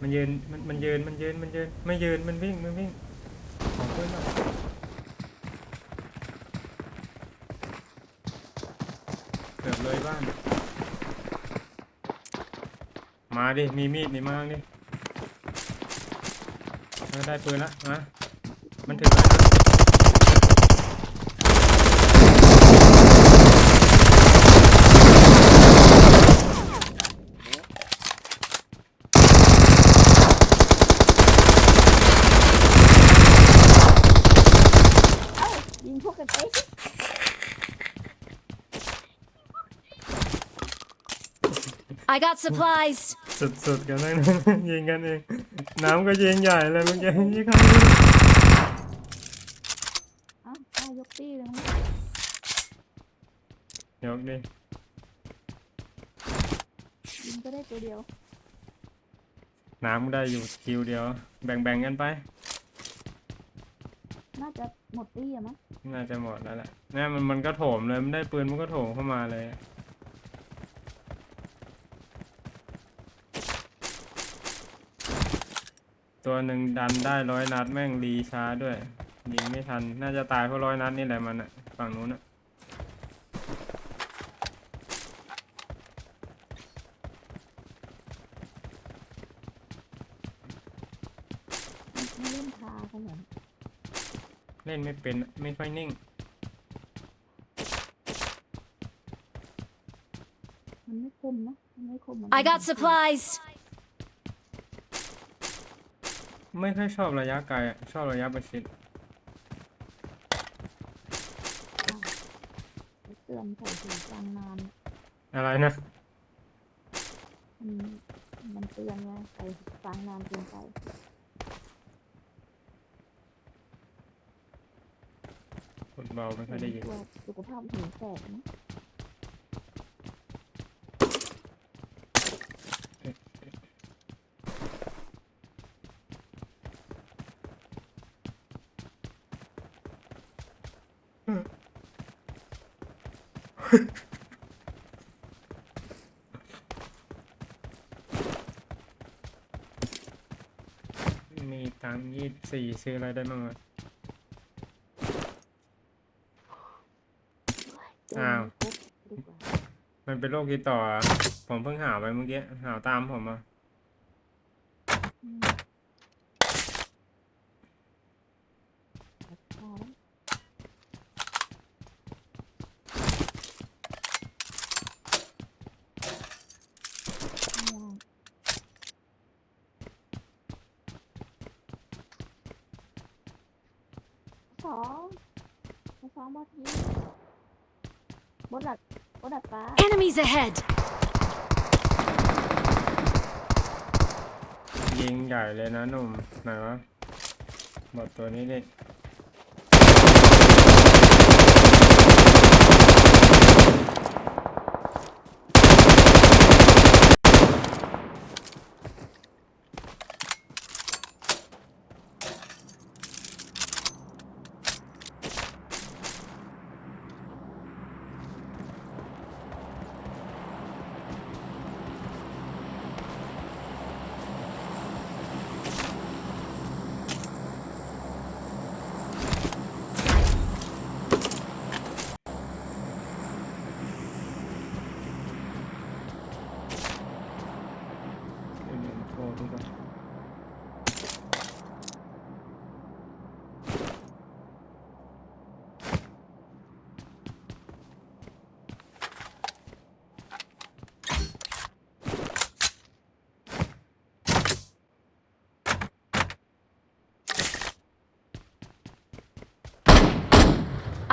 มันยืนมันมันยืนมันยืนมันยืนไม่ยืนมันวิ่งมันวิ่งของเพื่อนหน่อยเกือบเลยบ้าน มาดิมีมีดนี่มาดิเออได้ปืนละมามันถึงแล้วนะ เอ้ายิงพวกกันเอง I got supplies. สุดๆกันเลยนะยิงกันเอง น้ำก็ยิงใหญ่เลยเมื่อกี้ยิงเขาเอ้าตายยกตีเลยมั้งยกดิยิงก็ได้ตัวเดียว น้ำก็ได้อยู่คิวเดียว แบ่งๆกันไป น่าจะหมดตีอะมั้งน่าจะหมดแล้วแหละเนี่ยมันมันก็โถมเลย มันได้ปืนมันก็โถมเข้ามาเลย ตัวหนึ่งดันได้ร้อยนัดแม่งรีช้าด้วยยิงไม่ทัน น่าจะตายเพราะร้อยนัดนี่แหละมันอะฝั่งนู้นอะไม่ไม่เล่นพาเขาเหมือนเล่นไม่เป็นไม่ค่อยนิ่ง มันไม่คมนะมันไม่คมเหมือน I got supplies. ไม่ค่อยชอบระยะไกลอะชอบระยะประชิดเตือนใส่หูฟังนานอะไรนะมันมันเตือนไงใส่หูฟังนานเกินไปกดเบาไม่ค่อยได้ยินตัวสุขภาพหูแตกนะ มีตังค์ยี่สี่ซื้ออะไรได้บ้างวะเจออ้าวปุ๊บดีกว่ามันเป็นโรคติดต่ออะผมเพิ่งหาไปเมื่อกี้ หาตามผมมา อืมพอแล้วไม่เอาสอง สองบอทีบนดัดบนดัดฟ้า Enemies ahead. ยิงใหญ่เลยนะหนุ่มไหนวะบอดตัวนี้ดิ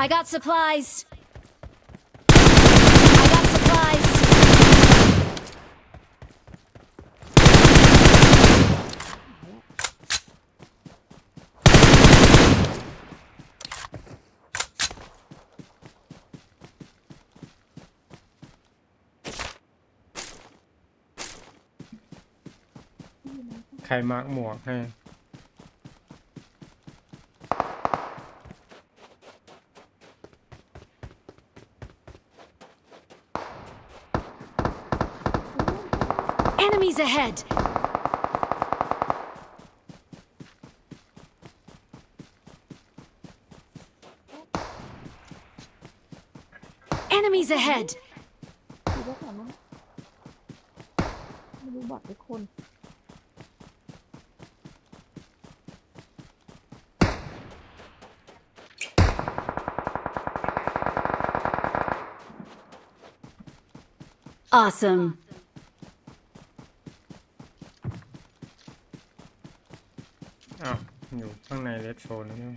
I got supplies. ใครมาร์กหมวกให้ Enemies ahead! enemies ahead Awesome. อ้าวอยู่ข้างในเลดโชนนี่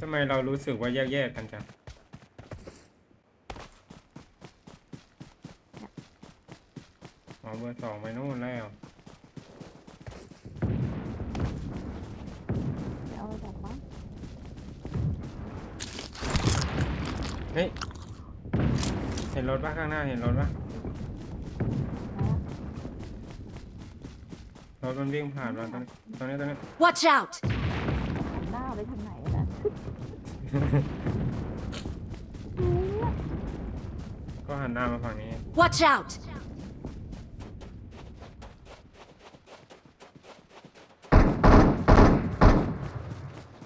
ทำไมเรารู้สึกว่าแยกๆกันจังอ๋อเบอร์สองไปนู่นแล้ว จะเอาอะไรจากบ้าน เฮ้ย เห็นรถปะข้างหน้าเห็นรถปะนะรถมันวิ่งผ่านมาตรงตรงนี้ตรงนี้ Watch out! หันหน้าไปทางไหนล่ะก็หันหน้ามาฝั่งนี้ Watch out!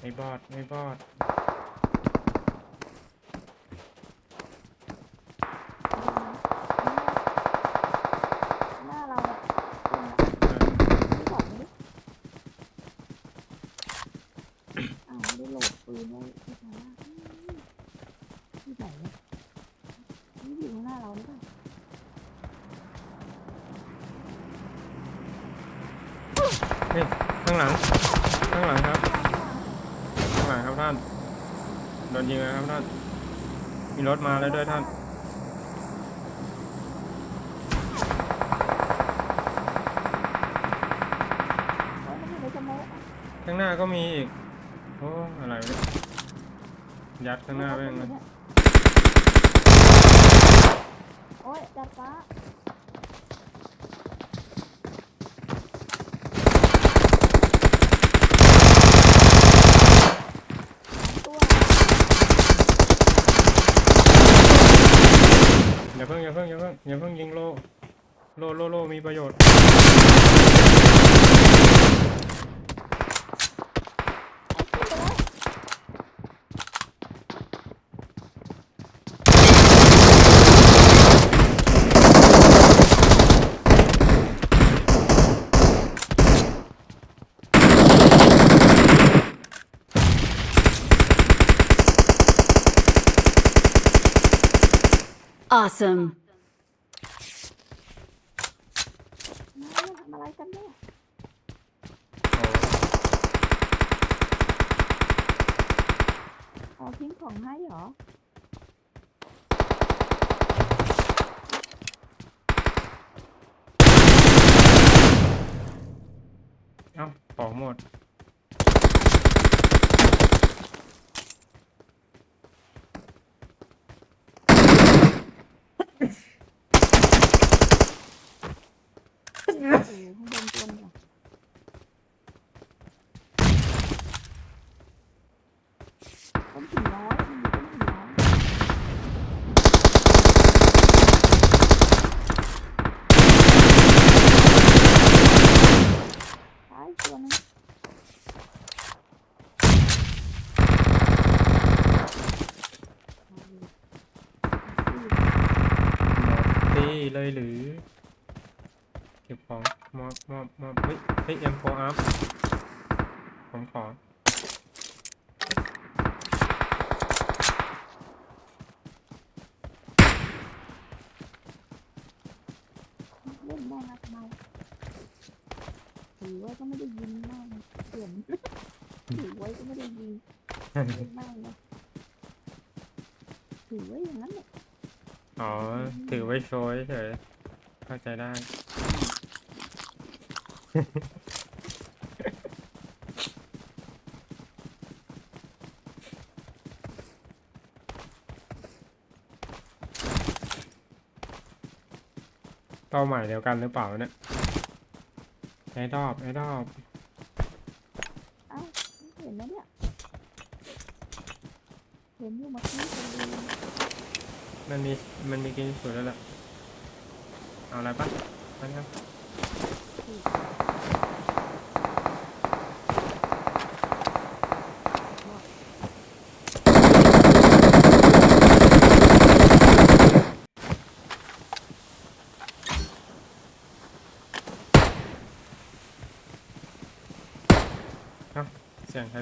ไอ้บอดไอ้บอดาไม่ได้โหลดปืนไว้ที่ไหนที่ไหนนี่อยู่ข้างหน้าเราหรือเปล่าข้างหลัง ข้างหลังครับ ข้างหลังครับท่าน โดนยิงแล้วครับท่าน มีรถมาแล้วด้วยท่าน ข้างหน้าก็มีอีก โอ้อะไรวะเนี่ยยัดข้างหน้าไปเลยโอ้ยจัดฟ้าตัวอย่าเพิ่งอย่าเพิ่งอย่าเพิ่งอย่าเพิ่งยิงโลโลโลโลมีประโยชน์ เอาขึ้นไปแล้ว Awesome. น้าทำอะไรกันเนี่ยโอ้อ๋อทิ้งของให้เหรอ เอ้าของหมด โอ้โหข้างบนตัวเนี่ยต้นถึงน้อยมันอยู่ต้นถึงน้อยท้ายตัวนึง หมดตีเลยหรือ เก็บของ มอบมอบมอบเฮ้ยเฮ้ยเอ็มโฟอัพผมขอเล่นแม่งนะทำไมถือไว้ก็ไม่ได้ยิงแม่งเปลี่ยนถือไว้ก็ไม่ได้ยิงเล่นแม่งเลยถือไว้อย่างนั้นเนี่ยอ๋อ ถือไว้โชว์เฉยๆเข้าใจได้ เป้าหมายเดียวกันหรือเปล่าเนี่ยไอ้ดอบไอ้ดอบเอ้าเห็นไหมเนี่ย เห็นอยู่เมื่อกี้คนดูมันมีมันมีกินสุดแล้วแหละเอาอะไรปะไปครับ พี่ว่า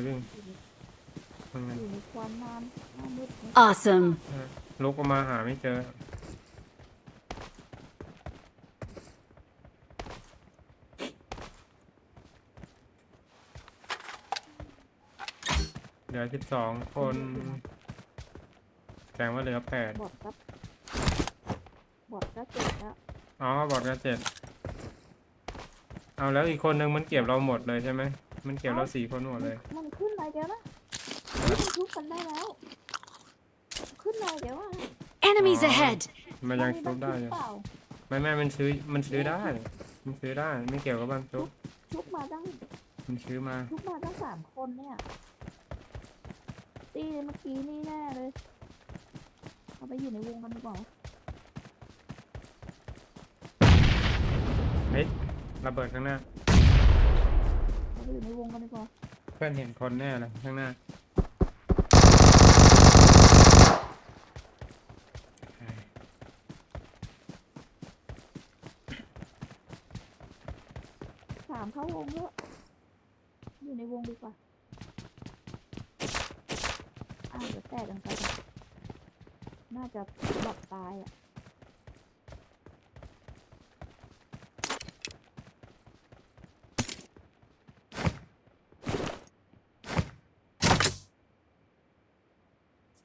เสียงใครวิ่งอยู่ในทำไงอยู่ในควันนานหน้ามืดนะ Awesome. ลุกออกมาหาไม่เจอ เหลือสิบสองคนแสดงว่าเหลือแปดบอดครับบอดก็เจ็บแล้วอ๋อบอกจะเจ็ดเอาแล้วอีกคนนึงมันเก็บเราหมดเลยใช่ไหม มันเก็บเราสี่คนหมดเลย มันขึ้นอะไรเดี๋ยวนะมันทุบกันได้แล้ว ขึ้นอะไรเดี๋ยวว่า Enemies Aw. ahead. มันยังชุบได้เลเลยยเปล่าไม่ไม่มันซื้อมันซื้อได้ มันซื้อได้ไม่เกี่ยวกับบ้านชุบชุบมาตั้งมันซื้อมาชุบมาตั้งสามคนเนี่ยตีเมื่อกี้นี่แน่เลย เอาไปอยู่ในวงกันดีกว่าเฮ้ยระเบิดข้างหน้า เอาไปอยู่ในวงกันดีกว่าเพื่อนเห็นคนแน่เลยข้างหน้าสามเข้าวงแล้วอยู่ในวงดีกว่าอ้าวเดี๋ยวแตกกันไปน่าจะบอดตายอะ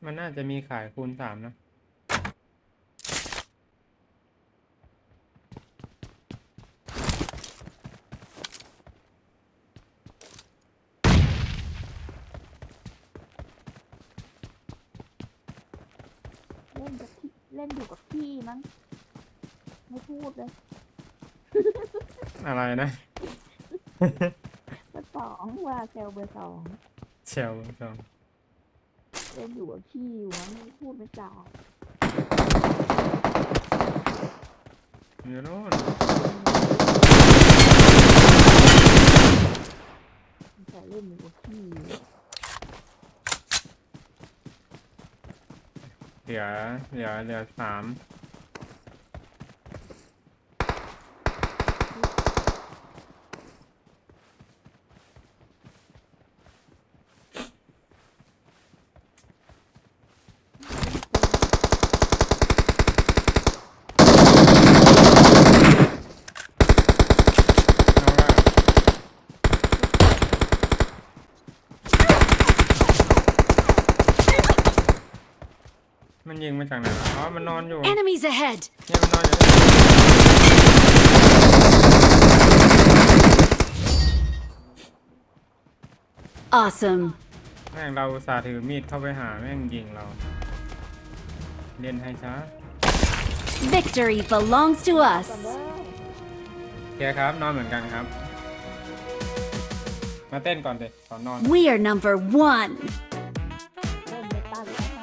มันน่าจะมีขายคูณสามนะ เล่นกับพี่เล่นอยู่กับพี่มั้งไม่พูดเลยอะไรนะ เบอร์สองว่าเซลเบอร์สอง เชลสอง เล่นอยู่กับพี่อยู่มั้งไม่พูดไม่จาอยู่โน่นแต่เล่นอยู่กับพี่อยู่เหลือเหลือเหลือสาม เอาละมัน ยิงมาจากไหนวะอ๋อ มันนอนอยู่ Enemies ahead. เนี่ยมันนอนอยู่นี่ Awesome. แม่งเราอุตสาห์ถือมีดเข้าไปหาแม่งยิงเรา เล่นให้ช้า Victory belongs to ก่อน us. เด้อโอเคครับ นอนเหมือนกันครับ มาเต้นก่อนเด็กขอนอน We are number one.